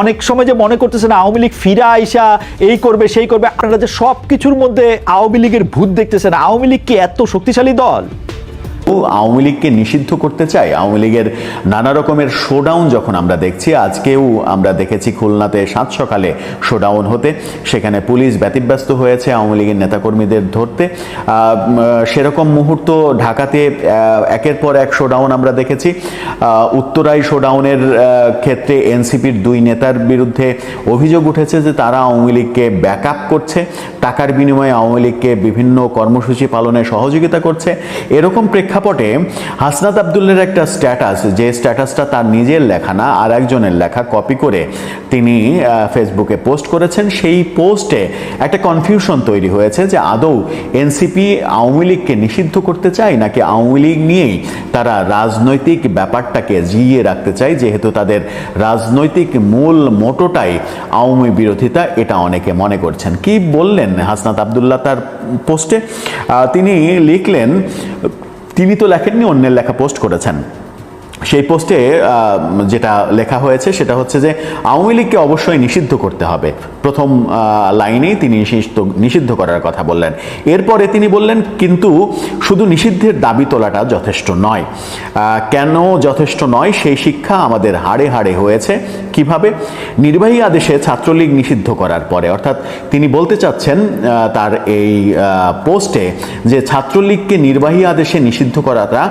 অনেক সময় যে মনে করতেছেন আওয়ামী লীগ ফিরা আইসা, এই করবে, সেই করবে, আপনারা যে সব কিছুর মধ্যে আওয়ামী লীগের ভূত দেখতেছেন, আওয়ামী লীগ কি এত শক্তিশালী দল? ও আওয়ামী লীগকে নিষিদ্ধ করতে চায়। আওয়ামী লীগের নানা রকমের শোডাউন যখন আমরা দেখছি আজকেও আমরা দেখেছি খুলনাতে সাত সকালে শোডাউন হতে। সেখানে পুলিশ ব্যতিব্যস্ত হয়েছে আওয়ামী লীগের নেতাকর্মীদের ধরতে। সেরকম মুহূর্ত ঢাকাতে একের পর এক শোডাউন আমরা দেখেছি। আহ, উত্তরাই শোডাউনের ক্ষেত্রে এনসিপির দুই নেতার বিরুদ্ধে অভিযোগ উঠেছে যে তারা আওয়ামী লীগকে ব্যাক আপ করছে। টাকার বিনিময়ে আওয়ামী লীগকে বিভিন্ন কর্মসূচি পালনে সহযোগিতা করছে। এরকম প্রেক্ষাপটে হাসনাত আবদুল্লের একটা স্ট্যাটাস যে স্ট্যাটাসটা তার নিজের লেখা না, আর একজনের লেখা কপি করে তিনি ফেসবুকে পোস্ট করেছেন। সেই পোস্টে একটা কনফিউশন তৈরি হয়েছে যে আদৌ এনসিপি আওয়ামী লীগকে নিষিদ্ধ করতে চায়, নাকি আওয়ামী লীগ নিয়েই তারা রাজনৈতিক ব্যাপারটাকে জিইয়ে রাখতে চায়, যেহেতু তাদের রাজনৈতিক মূল মোটোটাই আওয়ামী বিরোধিতা, এটা অনেকে মনে করছেন। কি বললেন হাসনাত আবদুল্লাহ তার পোস্টে তিনি লিখলেন তিনি তো লেখেননি অন্যের লেখা পোস্ট করেছেন। সেই পোস্টে যেটা লেখা হয়েছে সেটা হচ্ছে যে আওয়ামী লীগকে অবশ্যই নিষিদ্ধ করতে হবে। প্রথম লাইনেই তিনি নিষিদ্ধ নিষিদ্ধ করার কথা বললেন। এরপরে তিনি বললেন, কিন্তু শুধু নিষিদ্ধের দাবি তোলাটা যথেষ্ট নয়। কেন যথেষ্ট নয়? সেই শিক্ষা আমাদের হাড়ে হাড়ে হয়েছে। কীভাবে? নির্বাহী আদেশে ছাত্রলীগ নিষিদ্ধ করার পরে। অর্থাৎ তিনি বলতে চাচ্ছেন তার এই পোস্টে যে ছাত্রলীগকে নির্বাহী আদেশে নিষিদ্ধ করাটা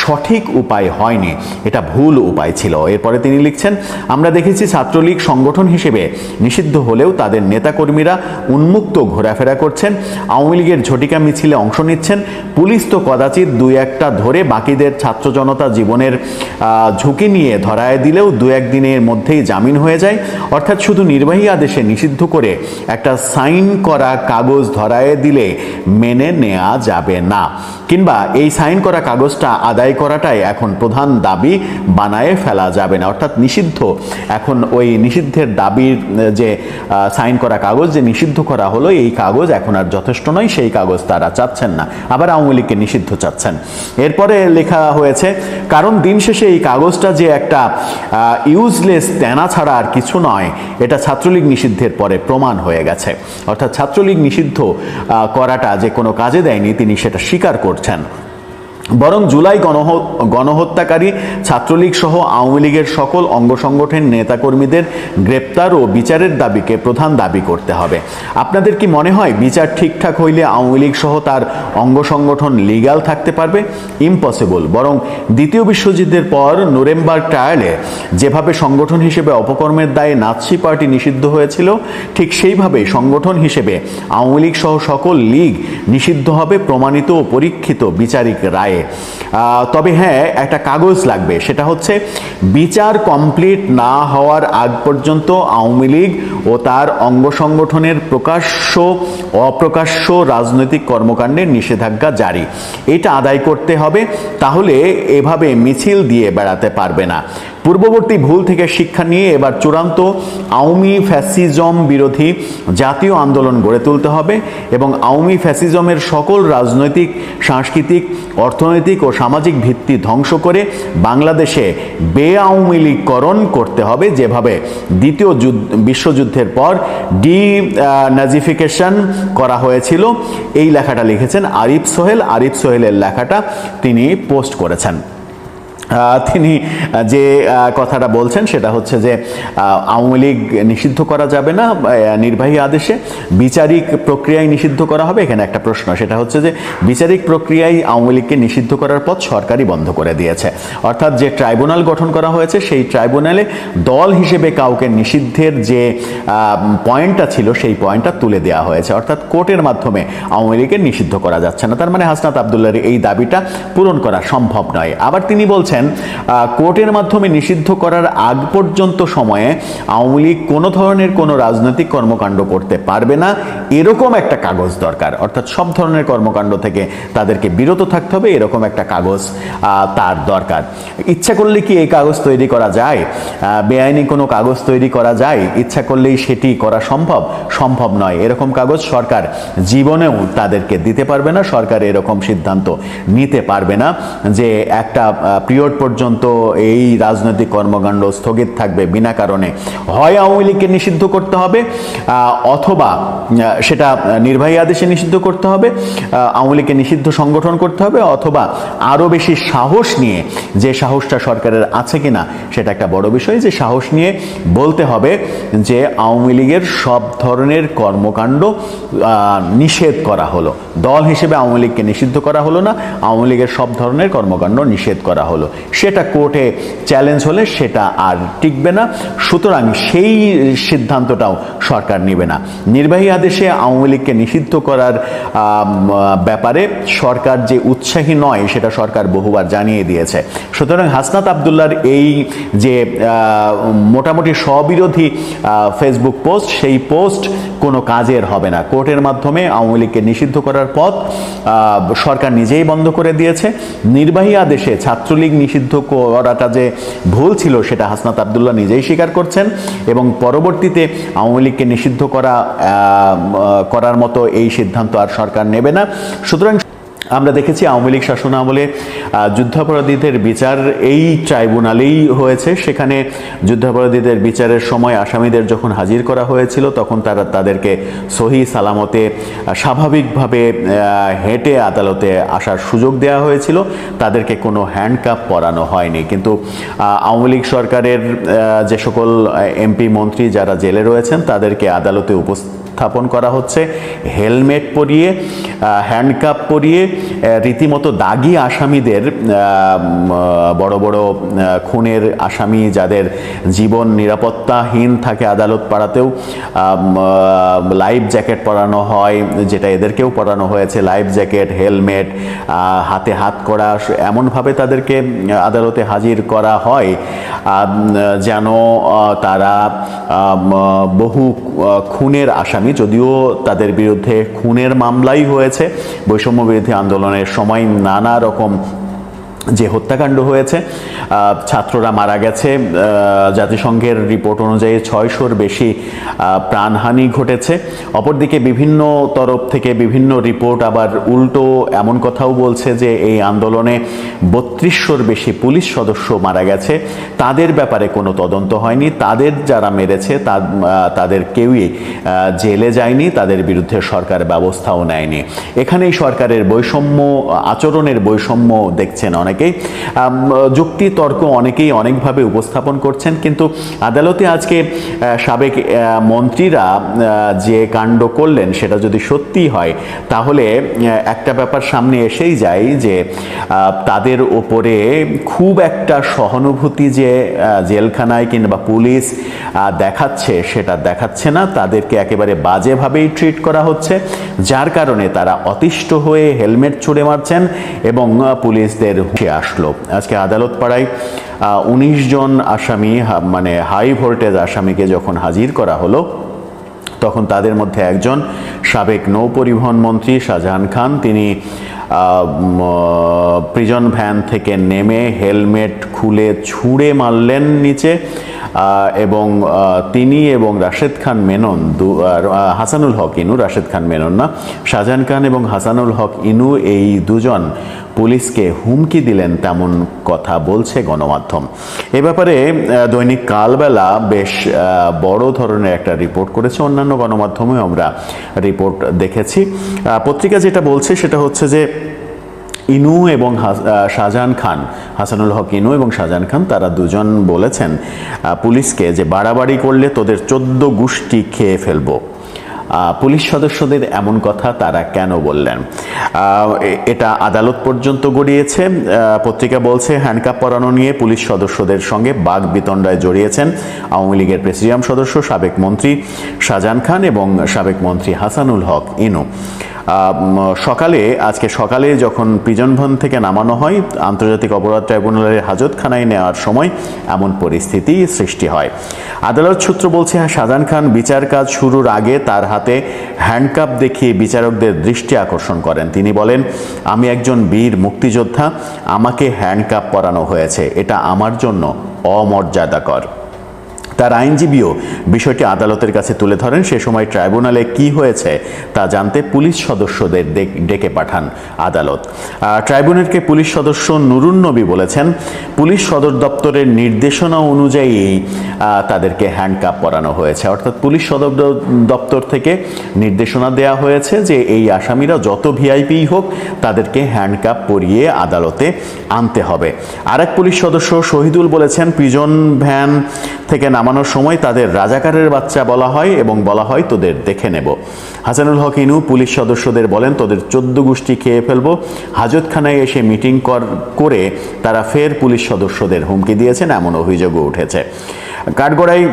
সঠিক উপায় হয়নি। এটা ভুল উপায় ছিল। এরপরে তিনি লিখছেন, আমরা দেখেছি ছাত্রলীগ সংগঠন হিসেবে নিষিদ্ধ হলেও তাদের নেতাকর্মীরা উন্মুক্ত ঘোরাফেরা করছেন, আওয়ামী লীগের ঝটিকা মিছিলে অংশ নিচ্ছেন, পুলিশ তো কদাচিৎ দুই একটা ধরে বাকিদের ছাত্র জনতা জীবনের ঝুঁকি নিয়ে ধরায় দিলেও দু একদিনের মধ্যেই জামিন হয়ে যায়। অর্থাৎ শুধু নির্বাহী আদেশে নিষিদ্ধ করে একটা সাইন করা কাগজ ধরায় দিলে মেনে নেওয়া যাবে না। কিংবা এই সাইন করা কাগজটা আদায় করাটাই এখন প্রধান দাবি, বানায় ফেলা যাবে না। অর্থাৎ নিষিদ্ধ। এখন ওই নিষিদ্ধের দাবির যে সাইন করা কাগজ, যে নিষিদ্ধ করা হলো, এই কাগজ এখন আর যথেষ্ট নয়, সেই কাগজ তারা চাচ্ছেন না। আবার আওয়ামী লীগকে নিষিদ্ধ চাচ্ছেন। এরপরে লেখা হয়েছে, কারণ দিন শেষে এই কাগজটা যে একটা ইউজলেস তেনা ছাড়া আর কিছু নয়, এটা ছাত্রলীগ নিষিদ্ধের পরে প্রমাণ হয়ে গেছে। অর্থাৎ ছাত্রলীগ নিষিদ্ধ করাটা যে কোনো কাজে দেয়নি, তিনি সেটা স্বীকার করছেন। 10. বরং জুলাই গণহ, গণহত্যাকারী ছাত্রলীগ সহ আওয়ামী লীগের সকল অঙ্গ সংগঠনের নেতাকর্মীদের গ্রেপ্তার ও বিচারের দাবিকে প্রধান দাবি করতে হবে। আপনাদের কি মনে হয় বিচার ঠিকঠাক হইলে আওয়ামী লীগ সহ তার অঙ্গ সংগঠন লিগাল থাকতে পারবে? ইম্পসিবল। বরং দ্বিতীয় বিশ্বযুদ্ধের পর নুরেমবার্গ ট্রায়ালে যেভাবে সংগঠন হিসেবে অপকর্মের দায়ে নাৎসি পার্টি নিষিদ্ধ হয়েছিল, ঠিক সেইভাবে সংগঠন হিসেবে আওয়ামী লীগ সহ সকল লীগ নিষিদ্ধ হবে প্রমাণিত ও পরীক্ষিত বিচারিক রায়ে। আহ, তবে হ্যাঁ একটা কাগজ লাগবে। সেটা হচ্ছে বিচার কমপ্লিট না হওয়ার আগ পর্যন্ত আওয়ামী লীগ ও তার অঙ্গ সংগঠনের প্রকাশ্য অপ্রকাশ্য রাজনৈতিক কর্মকাণ্ডের নিষেধাজ্ঞা জারি। এটা আদায় করতে হবে তাহলে এভাবে মিছিল দিয়ে বেড়াতে পারবে না। পূর্ববর্তী ভুল থেকে শিক্ষা নিয়ে এবার চূড়ান্ত আওয়ামী ফ্যাসিজম বিরোধী জাতীয় আন্দোলন গড়ে তুলতে হবে এবং আওয়ামী ফ্যাসিজমের সকল রাজনৈতিক, সাংস্কৃতিক, অর্থনৈতিক ও সামাজিক ভিত্তি ধ্বংস করে বাংলাদেশে বে করতে হবে যেভাবে দ্বিতীয় যুদ্ধ, বিশ্বযুদ্ধের পর ডি নাজিফিকেশন করা হয়েছিল। এই লেখাটা লিখেছেন আরিফ সোহেল। আরিফ সোহেলের লেখাটা তিনি পোস্ট করেছেন। তিনি যে কথাটা বলছেন সেটা হচ্ছে যে আওয়ামী লীগ নিষিদ্ধ করা যাবে না নির্বাহী আদেশে বিচারিক প্রক্রিয়ায় নিষিদ্ধ করা হবে। এখানে একটা প্রশ্ন, সেটা হচ্ছে যে, বিচারিক প্রক্রিয়ায় আওয়ামী লীগকে নিষিদ্ধ করার পথ সরকারই বন্ধ করে দিয়েছে। অর্থাৎ যে ট্রাইব্যুনাল গঠন করা হয়েছে, সেই ট্রাইব্যুনালে দল হিসেবে কাউকে নিষিদ্ধের যে পয়েন্টটা ছিল, সেই পয়েন্টটা তুলে দেওয়া হয়েছে। অর্থাৎ কোর্টের মাধ্যমে আওয়ামী লীগের নিষিদ্ধ করা যাচ্ছে না। তার মানে হাসনাত আবদুল্লার এই দাবিটা পূরণ করা সম্ভব নয়। আবার তিনি বলছেন আহ, কোর্টের মাধ্যমে নিষিদ্ধ করার আগ পর্যন্ত সময়ে আওয়ামী লীগ কোনো ধরনের কোনো রাজনৈতিক কর্মকাণ্ড করতে পারবে না। এরকম একটা কাগজ দরকার। অর্থাৎ সব ধরনের কর্মকাণ্ড থেকে তাদেরকে বিরত থাকতে হবে এরকম একটা কাগজ তার দরকার। ইচ্ছা করলে কি এই কাগজ তৈরি করা যায়? বেআইনি কোনো কাগজ তৈরি করা যায়? ইচ্ছা করলেই সেটি করা সম্ভব? সম্ভব নয়। এরকম কাগজ সরকার জীবনেও তাদেরকে দিতে পারবে না। সরকার এরকম সিদ্ধান্ত নিতে পারবে না যে একটা প্রিয় পিরিয়ড পর্যন্ত এই রাজনৈতিক কর্মকাণ্ড স্থগিত থাকবে বিনা কারণে। হয় আওয়ামী লীগকে নিষিদ্ধ করতে হবে অথবা সেটা নির্বাহী আদেশে নিষিদ্ধ করতে হবে আওয়ামী লীগকে নিষিদ্ধ সংগঠন করতে হবে, অথবা আরও বেশি সাহস নিয়ে যে সাহসটা সরকারের আছে কিনা সেটা একটা বড় বিষয়, যে সাহস নিয়ে বলতে হবে যে আওয়ামী লীগের সব ধরনের কর্মকাণ্ড নিষেধ করা হলো। দল হিসেবে আওয়ামী লীগকে নিষিদ্ধ করা হলো না, আওয়ামী লীগের সব ধরনের কর্মকাণ্ড নিষেধ করা হলো। সেটা কোর্টে চ্যালেঞ্জ হলে সেটা আর টিকবে না। সুতরাং সেই সিদ্ধান্তটাও সরকার নেবে না। নির্বাহী আদেশে আওয়ামী লীগকে নিষিদ্ধ করার ব্যাপারে সরকার যে উৎসাহী নয় সেটা সরকার বহুবার জানিয়ে দিয়েছে। সুতরাং হাসনাত আবদুল্লার এই যে মোটামুটি স্ববিরোধী ফেসবুক পোস্ট, সেই পোস্ট কোনো কাজের হবে না। কোর্টের মাধ্যমে আওয়ামী লীগকে নিষিদ্ধ করার পথ সরকার নিজেই বন্ধ করে দিয়েছে। নির্বাহী আদেশে ছাত্রলীগ নিষিদ্ধ করাটা যে ভুল ছিল, সেটা হাসনাত আবদুল্লাহ নিজেই স্বীকার করছেন এবং পরবর্তীতে আওয়ামী লীগকে নিষিদ্ধ করা করার মতো এই সিদ্ধান্ত আর সরকার নেবে না। সুতরাং আমরা দেখেছি আওয়ামী লীগ শাসন আমলে যুদ্ধাপরাধীদের বিচার এই ট্রাইব্যুনালেই হয়েছে। সেখানে যুদ্ধাপরাধীদের বিচারের সময় আসামিদের যখন হাজির করা হয়েছিল, তখন তারা তাদেরকে সহি সালামতে স্বাভাবিকভাবে হেঁটে আদালতে আসার সুযোগ দেওয়া হয়েছিল। তাদেরকে কোনো হ্যান্ডকাপ পরানো হয়নি। কিন্তু আওয়ামী লীগ সরকারের যে সকল এমপি মন্ত্রী যারা জেলে রয়েছেন, তাদেরকে আদালতে উপস্থিত স্থাপন করা হচ্ছে, হেলমেট পরিয়ে হ্যান্ডকাপ পরিয়ে রীতিমতো দাগি আসামিদের বড় বড় খুনের আসামি যাদের জীবন নিরাপত্তাহীন থাকে আদালত পাড়াতেও লাইফ জ্যাকেট পরানো হয়, যেটা এদেরকেও পরানো হয়েছে, লাইফ জ্যাকেট, হেলমেট হাতে হাত করা, এমনভাবে তাদেরকে আদালতে হাজির করা হয় যেন তারা বহু খুনের আসামি যদিও তাদের বিরুদ্ধে খুনের মামলাই হয়েছে বৈষম্য বিরোধী আন্দোলনের সময় নানা রকম যে হত্যাকাণ্ড হয়েছে ছাত্ররা মারা গেছে জাতিসংঘের রিপোর্ট অনুযায়ী ছয়শোর বেশি প্রাণহানি ঘটেছে। অপরদিকে বিভিন্ন তরফ থেকে বিভিন্ন রিপোর্ট আবার উল্টো এমন কথাও বলছে যে এই আন্দোলনে বত্রিশশোর বেশি পুলিশ সদস্য মারা গেছে। তাদের ব্যাপারে কোনো তদন্ত হয়নি। তাদের যারা মেরেছে তা- তাদের কেউই জেলে যায়নি। তাদের বিরুদ্ধে সরকার ব্যবস্থাও নেয়নি। এখানেই সরকারের বৈষম্য, আচরণের বৈষম্য দেখছেন অনেকেই যুক্তি তর্ক অনেকেই অনেকভাবে উপস্থাপন করছেন, কিন্তু আদালতে আজকে সাবেক মন্ত্রীরা যে কাণ্ড করলেন সেটা যদি সত্যি হয়, তাহলে একটা ব্যাপার সামনে এসেই যায় যে তাদের ওপরে খুব একটা সহানুভূতি যে জেলখানায় কিংবা পুলিশ দেখাচ্ছে সেটা দেখাচ্ছে না, তাদেরকে একেবারে বাজেভাবেই ট্রিট করা হচ্ছে, যার কারণে তারা অতিষ্ঠ হয়ে হেলমেট ছুড়ে মারছেন এবং পুলিশদের আসলো। আজকে আদালত পাড়ায় উনিশ জন আসামি মানে হাই ভোল্টেজ আসামিকে যখন হাজির করা হলো, তখন তাদের মধ্যে একজন সাবেক নৌ পরিবহন মন্ত্রী শাহজাহান খান, তিনি প্রিজন ভ্যান থেকে নেমে হেলমেট খুলে ছুঁড়ে মারলেন নিচে এবং তিনি এবং রাশেদ খান মেনন দু হাসানুল হক ইনু, রাশেদ খান মেনন না, শাহজাহান খান এবং হাসানুল হক ইনু এই দুজন পুলিশকে হুমকি দিলেন তেমন কথা বলছে গণমাধ্যম। এ ব্যাপারে দৈনিক কালবেলা বেশ বড় ধরনের একটা রিপোর্ট করেছে অন্যান্য গণমাধ্যমেও আমরা রিপোর্ট দেখেছি। পত্রিকা যেটা বলছে সেটা হচ্ছে যে ইনু এবং শাহজাহান খান, হাসানুল হক ইনু এবং শাহজাহান খান, তারা দুজন বলেছেন পুলিশকে যে বাড়াবাড়ি করলে তোদের চোদ্দ গোষ্ঠী খেয়ে ফেলব। পুলিশ সদস্যদের এমন কথা তারা কেন বললেন? এটা আদালত পর্যন্ত গড়িয়েছে পত্রিকা বলছে, হ্যান্ডকাপ পরানো নিয়ে পুলিশ সদস্যদের সঙ্গে বাঘ বিতণ্ডায় জড়িয়েছেন আওয়ামী লীগের প্রেসিডিয়াম সদস্য, সাবেক মন্ত্রী শাহজাহান খান এবং সাবেক মন্ত্রী হাসানুল হক ইনু। সকালে আজকে সকালে যখন প্রিজন থেকে নামানো হয় আন্তর্জাতিক অপরাধ ট্রাইব্যুনালের হাজতখানায় নেওয়ার সময় এমন পরিস্থিতি সৃষ্টি হয়। আদালত সূত্র বলছে হ্যাঁ, শাহজাহান খান বিচার কাজ শুরুর আগে তার হাতে হ্যান্ডকাপ দেখিয়ে বিচারকদের দৃষ্টি আকর্ষণ করেন। তিনি বলেন আমি একজন বীর মুক্তিযোদ্ধা আমাকে হ্যান্ডকাপ পরানো হয়েছে। এটা আমার জন্য অমর্যাদাকর। তার আইনজীবীও বিষয়টি আদালতের কাছে তুলে ধরেন। সে সময় ট্রাইব্যুনালে কি হয়েছে তা জানতে পুলিশ সদস্যদের ডেকে পাঠান আদালত। ট্রাইব্যুনালকে পুলিশ সদস্য নুরুন নবী বলেছেন, পুলিশ সদর দপ্তরের নির্দেশনা অনুযায়ী তাদেরকে হ্যান্ডকাপ পরানো হয়েছে। অর্থাৎ পুলিশ সদর দপ্তর থেকে নির্দেশনা দেওয়া হয়েছে যে এই আসামিরা যত ভিআইপি হোক, তাদেরকে হ্যান্ডকাপ পরিয়ে আদালতে আনতে হবে। আরেক পুলিশ সদস্য শহীদুল বলেছেন, প্রিজন ভ্যান থেকে নামানোর সময় তাদের রাজাকারের বাচ্চা বলা হয় এবং বলা হয় তোদের দেখে নেব। হাসানুল হক ইনু পুলিশ সদস্যদের বলেন, তোদের চোদ্দ গোষ্ঠী খেয়ে ফেলব। হাজতখানায় এসে মিটিং কর- করে তারা ফের পুলিশ সদস্যদের হুমকি দিয়েছেন, এমন অভিযোগও উঠেছে। কাঠগড়ায়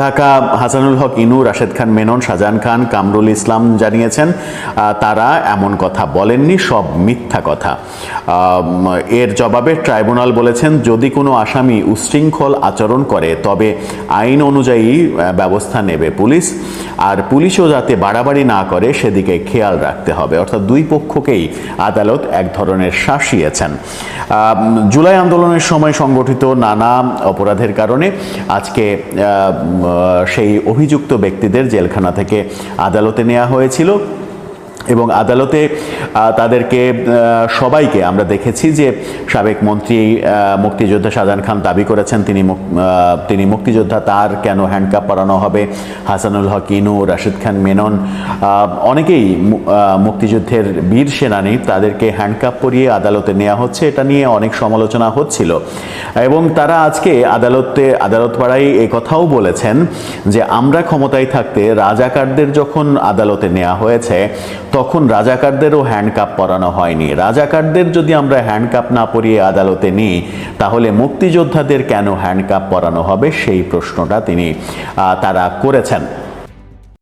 থাকা হাসানুল হক, ইনু, রাশেদ খান, মেনন, শাহজাহান খান, কামরুল ইসলাম জানিয়েছেন তারা এমন কথা বলেননি, সব মিথ্যা কথা। এর জবাবে ট্রাইব্যুনাল বলেছেন, যদি কোনো আসামি উচ্ছৃঙ্খল আচরণ করে, তবে আইন অনুযায়ী ব্যবস্থা নেবে পুলিশ। আর পুলিশও যাতে বাড়াবাড়ি না করে, সেদিকে খেয়াল রাখতে হবে। অর্থাৎ দুই পক্ষকেই আদালত এক ধরনের শাসিয়েছেন। জুলাই আন্দোলনের সময় সংগঠিত নানা অপরাধের কারণে আজকে সেই অভিযুক্ত ব্যক্তিদের জেলখানা থেকে আদালতে নেওয়া হয়েছিল এবং আদালতে তাদেরকে সবাইকে আমরা দেখেছি যে সাবেক মন্ত্রী মুক্তিযোদ্ধা শাহজাহান খান দাবি করেছেন, তিনি তিনি মুক্তিযোদ্ধা, তার কেন হ্যান্ডকাপ পরানো হবে? হাসানুল হক, ইনু, রাশিদ খান, মেনন অনেকেই মুক্তিযুদ্ধের বীর সেনানী, তাদেরকে হ্যান্ডকাপ পরিয়ে আদালতে নেওয়া হচ্ছে, এটা নিয়ে অনেক সমালোচনা হচ্ছিল। এবং তারা আজকে আদালতে আদালত পাড়ায় এই কথাও বলেছেন যে, আমরা ক্ষমতায় থাকতে রাজাকারদের যখন আদালতে নেওয়া হয়েছে, তখন রাজাকারদেরও হ্যান্ডকাপ পরানো হয়নি। রাজাকারদের যদি আমরা হ্যান্ডকাপ না পরিয়ে আদালতে নিই, তাহলে মুক্তিযোদ্ধাদের কেন হ্যান্ডকাপ পরানো হবে? সেই প্রশ্নটা তিনি তারা করেছেন।